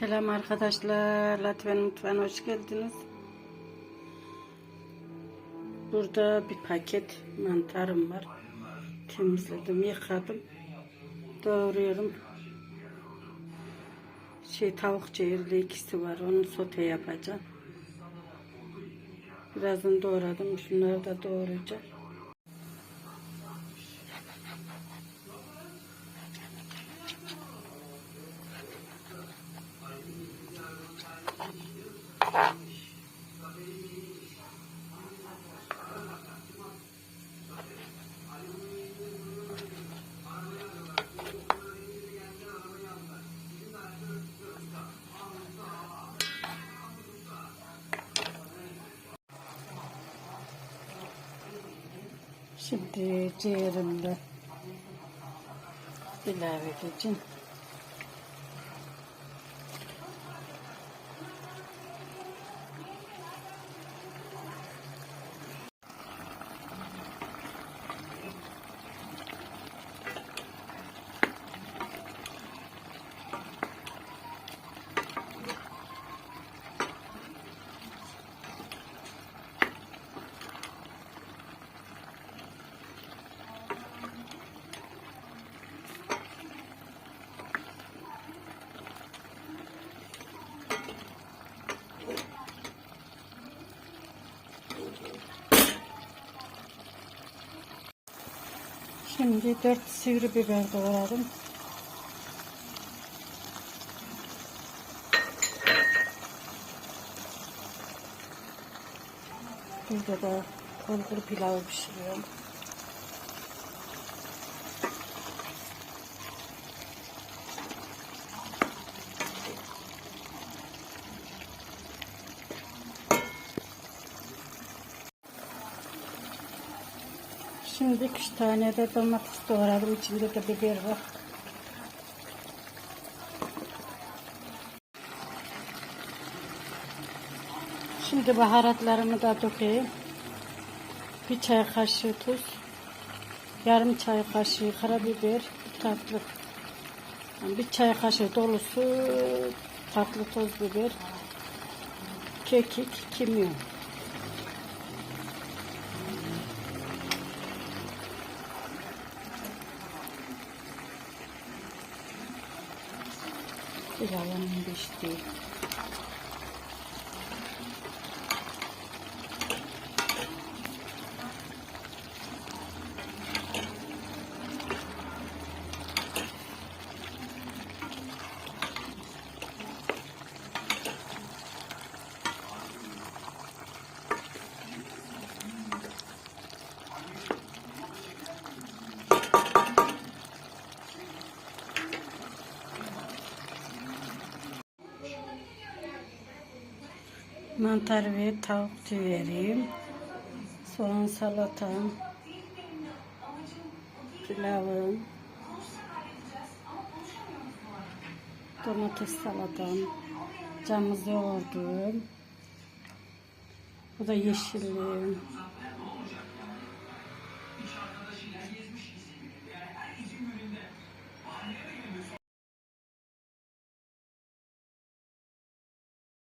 Selam arkadaşlar. Latven Mutfağı'na hoş geldiniz. Burada bir paket mantarım var. Temizledim, yıkadım. Doğruyorum. Şey tavuk ciğerli ikisi var. Onu sote yapacağım. Birazdan doğradım. Şunları da doğrayacağım. Şimdi ciğerimde ilave edeceğim. Şimdi dört sivri biber doğradım. Burada da bulgur pilavı pişiriyorum. Şimdi iki tane de domates doğradım. İçinde de biber var. Şimdi baharatlarımı da dökeyim. Bir çay kaşığı tuz. Yarım çay kaşığı karabiber. Bir tatlı. Bir çay kaşığı dolusu tatlı toz biber. Kekik, kimyon. Pilavın pişti. Mantar ve tavuk ciğerim. Soğan salatam. Pilavım. Domates salatam. Camız yoğurdum. Bu da yeşilliğim.